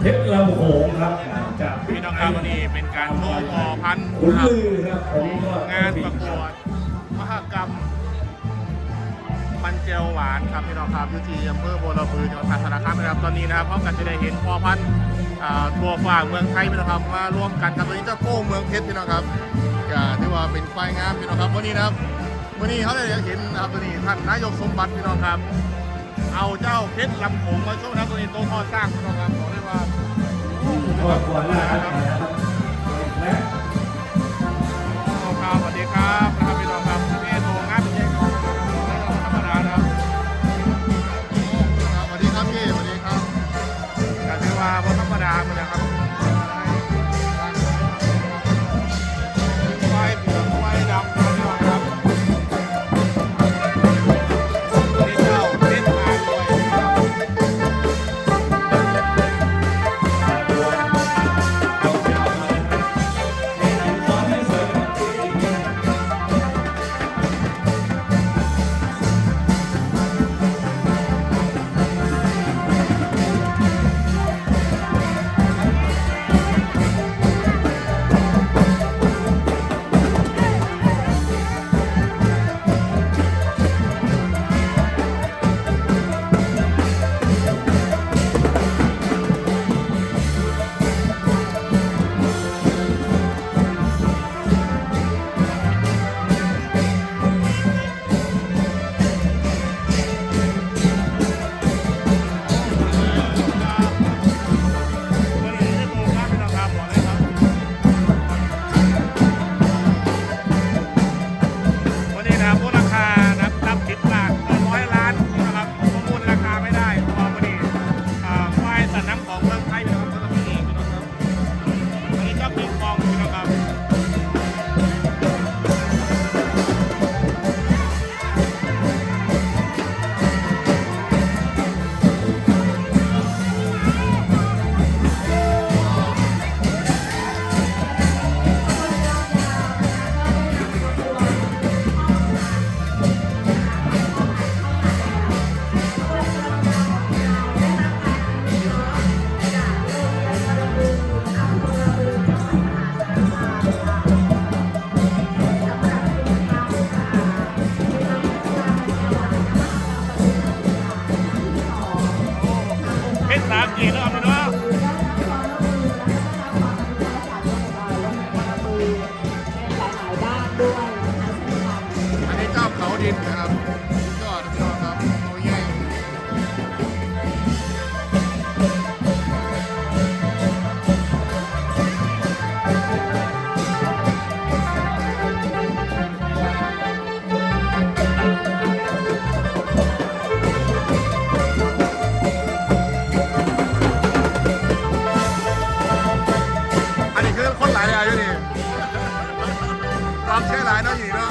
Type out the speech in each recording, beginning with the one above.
เพชรลำโขงครับจากพี่น้องครับวันนี้เป็นการโชว์พอพันธุ์ขุนครับลือครับอันนี้ก็งานประกวดมหกรรมมันเจลหวานครับพี่น้องครับอยู่ที่อำเภอบัวระบือจังหวัดสระคามนะครับตอนนี้นะครับพร้อมกันจะได้เห็นพอพันธุ์อ่าตัวฝากเมืองไทยพี่น้องครับมารวมกันครับตัวนี้เจ้าโก้เมืองเพชรพี่น้องครับก็ถือว่าเป็นควายงามพี่น้องครับวันนี้นะครับวันนี้เขาได้เห็นนะครับตัวนี้ท่านนายกสมบัติพี่น้องครับ เอาเจ้าเพชรลำโขงมาโชว์นะครับตัวนี้โตทอดสร้างพี่น้องครับ บอก ความเชื่อหลายเนาะอยู่นี่เนาะ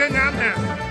ขึ้นครับเนี่ย